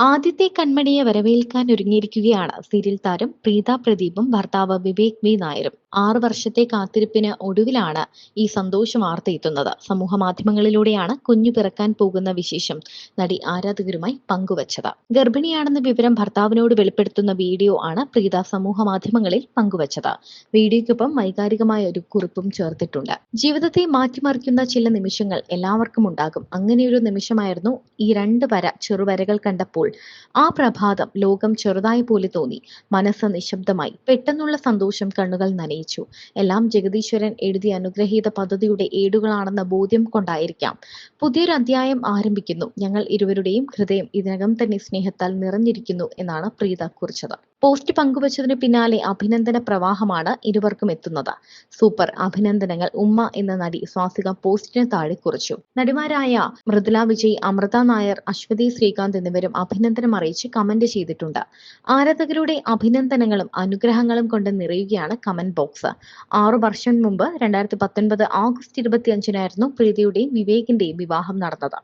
ആദ്യത്തെ കൺമണിയെ വരവേൽക്കാൻ ഒരുങ്ങിയിരിക്കുകയാണ് സീരിയൽ താരം പ്രീത പ്രദീപും ഭർത്താവ് വിവേക് വി നായരും. ആറു വർഷത്തെ കാത്തിരിപ്പിന് ഒടുവിലാണ് ഈ സന്തോഷ വാർത്ത എത്തുന്നത് സമൂഹ മാധ്യമങ്ങളിലൂടെയാണ് കുഞ്ഞു പിറക്കാൻ പോകുന്ന വിശേഷം നടി ആരാധകരുമായി പങ്കുവച്ചത്. ഗർഭിണിയാണെന്ന വിവരം ഭർത്താവിനോട് വെളിപ്പെടുത്തുന്ന വീഡിയോ ആണ് പ്രീത സമൂഹ മാധ്യമങ്ങളിൽ പങ്കുവച്ചത്. വീഡിയോയ്ക്കൊപ്പം വൈകാരികമായ ഒരു കുറിപ്പും ചേർത്തിട്ടുണ്ട്. ജീവിതത്തെ മാറ്റിമറിക്കുന്ന ചില നിമിഷങ്ങൾ എല്ലാവർക്കും ഉണ്ടാകും. അങ്ങനെയൊരു നിമിഷമായിരുന്നു ഈ രണ്ട് വര ചെറുവരകൾ കണ്ടപ്പോൾ. ആ പ്രഭാതം ലോകം ചെറുതായി പോലെ തോന്നി. മനസ്സ് നിശബ്ദമായി. പെട്ടെന്നുള്ള സന്തോഷം കണ്ണുകൾ നനയിച്ചു എല്ലാം ജഗദീശ്വരൻ എഴുതിയ അനുഗ്രഹീത പദ്ധതിയുടെ ഏടുകളാണെന്ന ബോധ്യം കൊണ്ടായിരിക്കാം. പുതിയൊരു അധ്യായം ആരംഭിക്കുന്നു. ഞങ്ങൾ ഇരുവരുടെയും ഹൃദയം ഇതിനകം തന്നെ സ്നേഹത്താൽ നിറഞ്ഞിരിക്കുന്നു എന്നാണ് പ്രീത കുറിച്ചത്. പോസ്റ്റ് പങ്കുവച്ചതിന് പിന്നാലെ അഭിനന്ദന പ്രവാഹമാണ് ഇരുവർക്കും എത്തുന്നത്. സൂപ്പർ അഭിനന്ദനങ്ങൾ. ഉമ്മ എന്ന നടി സ്വാസിക പോസ്റ്റിന് താഴെ കുറിച്ചു. നടിമാരായ മൃദുല വിജയ് അമൃത നായർ അശ്വതി ശ്രീകാന്ത് എന്നിവരും അഭിനന്ദനം അറിയിച്ച് കമന്റ് ചെയ്തിട്ടുണ്ട്. ആരാധകരുടെ അഭിനന്ദനങ്ങളും അനുഗ്രഹങ്ങളും കൊണ്ട് നിറയുകയാണ് കമന്റ് ബോക്സ്. ആറു വർഷം മുമ്പ് രണ്ടായിരത്തി പത്തൊൻപത് ഓഗസ്റ്റ് ഇരുപത്തിയഞ്ചിനായിരുന്നു പ്രീതിയുടെയും വിവേകിന്റെയും വിവാഹം നടന്നത്.